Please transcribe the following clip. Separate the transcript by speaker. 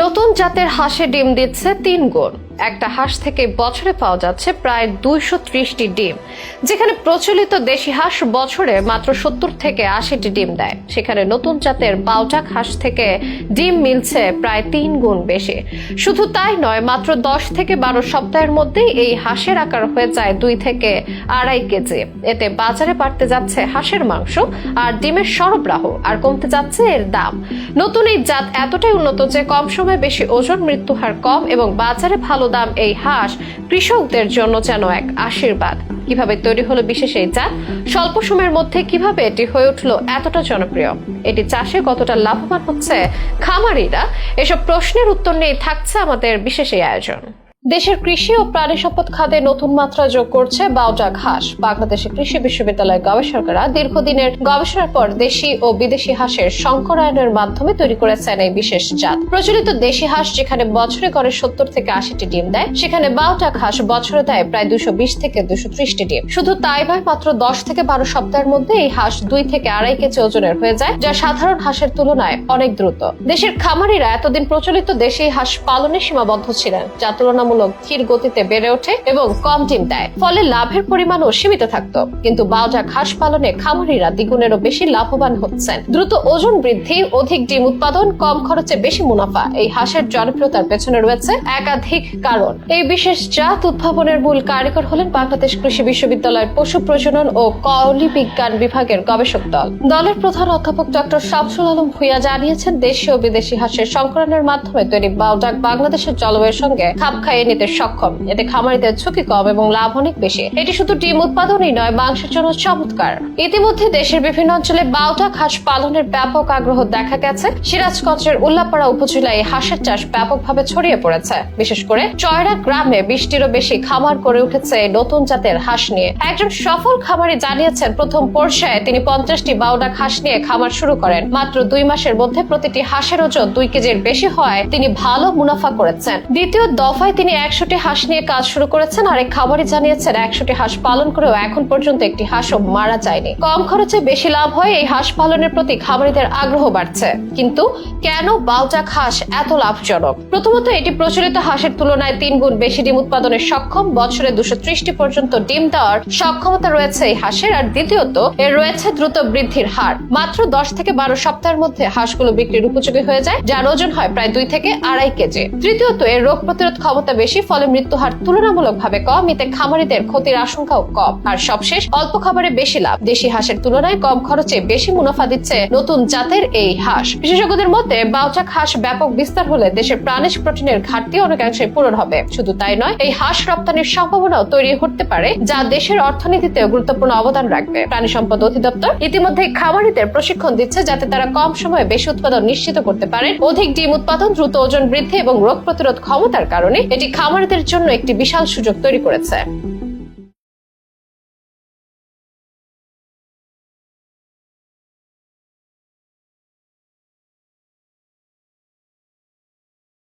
Speaker 1: নতুন জাতের হাঁসে ডিম দিচ্ছে তিন গুণ। একটা হাঁস থেকে বছরে পাওয়া যাচ্ছে প্রায় দুইশো ত্রিশটি ডিম। যেখানে প্রচলিত দেশি হাঁস বছরে মাত্র সত্তর থেকে আশিটি ডিম দেয়। সেখানে নতুন জাতের বাউটাক হাঁস থেকে ডিম মিলছে প্রায় তিন গুণ বেশি। শুধু তাই নয়, মাত্র দশ থেকে বারো সপ্তাহের মধ্যেই এই হাঁসের আকার হয়ে যায় দুই থেকে আড়াই কেজি। এতে বাজারে বাড়তে যাচ্ছে হাঁসের মাংস আর ডিমের সরবরাহ, আর কমতে যাচ্ছে এর দাম। নতুন এই জাত এতটাই উন্নত যে কম সময়ে বেশি ওজন মৃত্যু হার কম এবং বাজারে ভালো দাম এই হাঁস কৃষকদের জন্য যেন এক আশীর্বাদ। কীভাবে তৈরি হলো বিশেষ এই জাত স্বল্প সময়ের মধ্যে কীভাবে এটি হয়ে উঠল এতটা জনপ্রিয়? এটি চাষে কতটা লাভবান হচ্ছে খামারিরা? এসব প্রশ্নের উত্তর নিয়ে থাকছে আমাদের বিশেষ এই আয়োজন। দেশের কৃষি ও প্রাণী সম্পদ খাতে নতুন মাত্রা যোগ করছে বাউটা ঘাস। বাংলাদেশের কৃষি বিশ্ববিদ্যালয়ের গবেষকরা দীর্ঘদিনের গবেষণার পর দেশি ও বিদেশি হাঁসের সংকরায়নের মাধ্যমে তৈরি করেছেন এই বিশেষ জাত। প্রচলিত দেশি হাঁস যেখানে বছরে করে সত্তর থেকে আশিটি ডিম দেয়, সেখানে বাউটা ঘাস বছরে দেয় প্রায় দুশো বিশ থেকে দুশো ত্রিশটি ডিম। শুধু তাই নয়, মাত্র দশ থেকে বারো সপ্তাহের মধ্যে এই হাঁস দুই থেকে আড়াই কেজি ওজনের হয়ে যায়, যা সাধারণ হাঁসের তুলনায় অনেক দ্রুত। দেশের খামারিরা এতদিন প্রচলিত দেশি হাঁস পালনে সীমাবদ্ধ ছিলেন, যা তুলনামূলক ধীর গতিতে বেড়ে ওঠে এবং কম ডিম দেয়। ফলে লাভের পরিমাণও সীমিত থাকতো। কিন্তু বাউজাক হাঁস পালনে খামারিরা দ্বিগুণেরও বেশি লাভবান হচ্ছেন। দ্রুত ওজন বৃদ্ধি, অধিক ডিম উৎপাদন, কম খরচে বেশি মুনাফা এই হাঁসের জনপ্রিয়তার পেছনে রয়েছে একাধিক কারণ। এই বিশেষ জাত উদ্ভাবনের মূল কারিগর হলেন বাংলাদেশ কৃষি বিশ্ববিদ্যালয়ের পশু প্রজনন ও কওলি বিজ্ঞান বিভাগের গবেষক দল। দলের প্রধান অধ্যাপক ডক্টর শামসুল আলম ভুইয়া জানিয়েছেন, দেশীয় বিদেশি হাঁসের সংকলনের মাধ্যমে তৈরি বাউডাক বাংলাদেশের জলবায়ুর সঙ্গে খাপ খাইয়ে নিতে সক্ষম। এতে খামারিদের ঝুঁকি কম এবং লাভ অনেক বেশি। এটি শুধু ডিম উৎপাদনই নয়, মাংসের জন্য চমৎকার। ইতিমধ্যে দেশের বিভিন্ন অঞ্চলে বাউডাক হাঁস পালনের ব্যাপক আগ্রহ দেখা গেছে। সিরাজগঞ্জের উল্লাপাড়া উপজেলায় হাঁসের চাষ ব্যাপকভাবে ছড়িয়ে পড়েছে। বিশেষ করে চয়রা গ্রামে বিশটিরও বেশি খামার করে উঠেছে নতুন জাতের হাঁস নিয়ে। একজন সফল খামারি জানিয়েছেন, প্রথম পর্যায়ে তিনি পঞ্চাশটি বাউডাক হাঁস নিয়ে খামার শুরু করেন। মাত্র দুই মাসের মধ্যে প্রতিটি হাঁসের ওজন দুই কেজির বেশি হয় তিনি ভালো মুনাফা করেছেন। দ্বিতীয় দফায় তিনি একশোটি হাঁস নিয়ে কাজ শুরু করেছেন। আরেক খামারি জানিয়েছেন, একশোটি হাঁস পালন করেও এখন পর্যন্ত একটি হাঁসও মারা যায়নি। কম খরচে বেশি লাভ হয় এই হাঁস পালনের প্রতি খামারিদের আগ্রহ বাড়ছে। কিন্তু কেন বাউজাক হাঁস এত লাভজনক? প্রথমত, এটি প্রচলিত হাঁসের তুলনায় তিন গুণ বেশি ডিম উৎপাদনে সক্ষম। বছরে দুশো ত্রিশটি পর্যন্ত ডিম দেওয়ার সক্ষমতা রয়েছে এই হাঁসের। আর দ্বিতীয়ত, এর রয়েছে দ্রুত বৃদ্ধির হার। মাত্র দশ থেকে বারো সপ্তাহের মধ্যে হাঁসগুলো বিক্রির উপযোগী হয়ে যায়, যার ওজন হয় প্রায় দুই থেকে আড়াই কেজি। তৃতীয়ত, এর রোগ প্রতিরোধ ক্ষমতা বেশি ফলে মৃত্যু হার তুলনামূলকভাবে কম, এতে খামারিদের ক্ষতির আশঙ্কাও কম। আর সবশেষ, অল্প খাবারে বেশি লাভ। দেশি হাঁসের তুলনায় কম খরচে বেশি মুনাফা দিচ্ছে নতুন জাতের এই হাঁস। বিশেষজ্ঞদের মতে, বাউচাক হাঁস ব্যাপক বিস্তার হলে দেশের প্রাণিজ প্রোটিনের ঘাটতি অনেকাংশে পূরণ হবে। শুধু তাই নয়, এই হাঁস রপ্তানির সম্ভাবনাও তৈরি হতে পারে, যা দেশের অর্থনীতিতে গুরুত্বপূর্ণ অবদান রাখবে। প্রাণী সম্পদ অধিদপ্তর ইতিমধ্যে খামারিদের প্রশিক্ষণ দিচ্ছে যাতে তারা কম সময়ে বেশি উৎপাদন নিশ্চিত করতে পারে অধিক ডিম উৎপাদন, দ্রুত ওজন বৃদ্ধি এবং রোগ প্রতিরোধ ক্ষমতার কারণে এটি খামারিদের জন্য একটি বিশাল সুযোগ তৈরি করেছে।